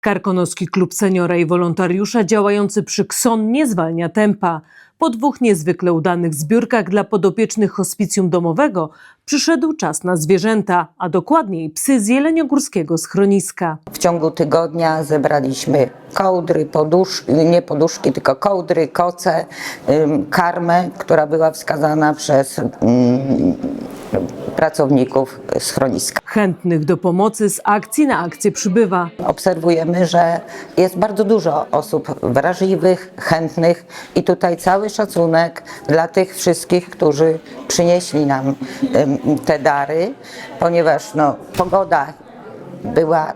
Karkonoski Klub Seniora i wolontariusza działający przy KSON nie zwalnia tempa. Po dwóch niezwykle udanych zbiórkach dla podopiecznych hospicjum domowego przyszedł czas na zwierzęta, a dokładniej psy z jeleniogórskiego schroniska. W ciągu tygodnia zebraliśmy kołdry, poduszki, nie poduszki, tylko kołdry, koce, karmę, która była wskazana przez pracowników schroniska. Chętnych do pomocy z akcji na akcję przybywa. Obserwujemy, że jest bardzo dużo osób wrażliwych, chętnych i tutaj cały szacunek dla tych wszystkich, którzy przynieśli nam te dary, ponieważ no, pogoda była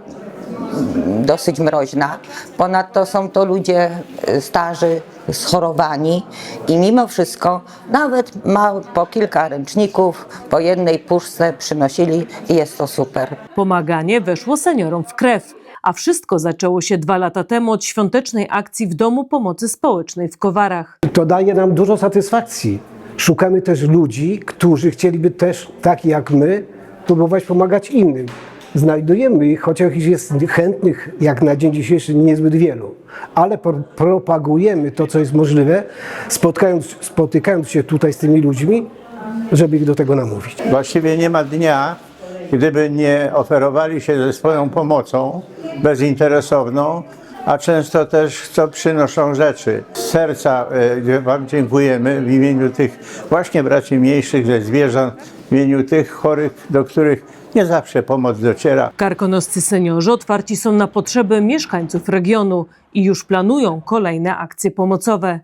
dosyć mroźna. Ponadto są to ludzie y, starzy, schorowani i mimo wszystko nawet ma po kilka ręczników, po jednej puszce przynosili i jest to super. Pomaganie weszło seniorom w krew. A wszystko zaczęło się dwa lata temu od świątecznej akcji w Domu Pomocy Społecznej w Kowarach. To daje nam dużo satysfakcji. Szukamy też ludzi, którzy chcieliby też, tak jak my, próbować pomagać innym. Znajdujemy ich, chociaż jest chętnych jak na dzień dzisiejszy niezbyt wielu, ale pro- propagujemy to, co jest możliwe, spotykając się tutaj z tymi ludźmi, żeby ich do tego namówić. Właściwie nie ma dnia, gdyby nie oferowali się ze swoją pomocą bezinteresowną, a często też co przynoszą rzeczy. Z serca e, Wam dziękujemy w imieniu tych właśnie braci mniejszych ze zwierząt, w imieniu tych chorych, do których nie zawsze pomoc dociera. Karkonoscy seniorzy otwarci są na potrzeby mieszkańców regionu i już planują kolejne akcje pomocowe.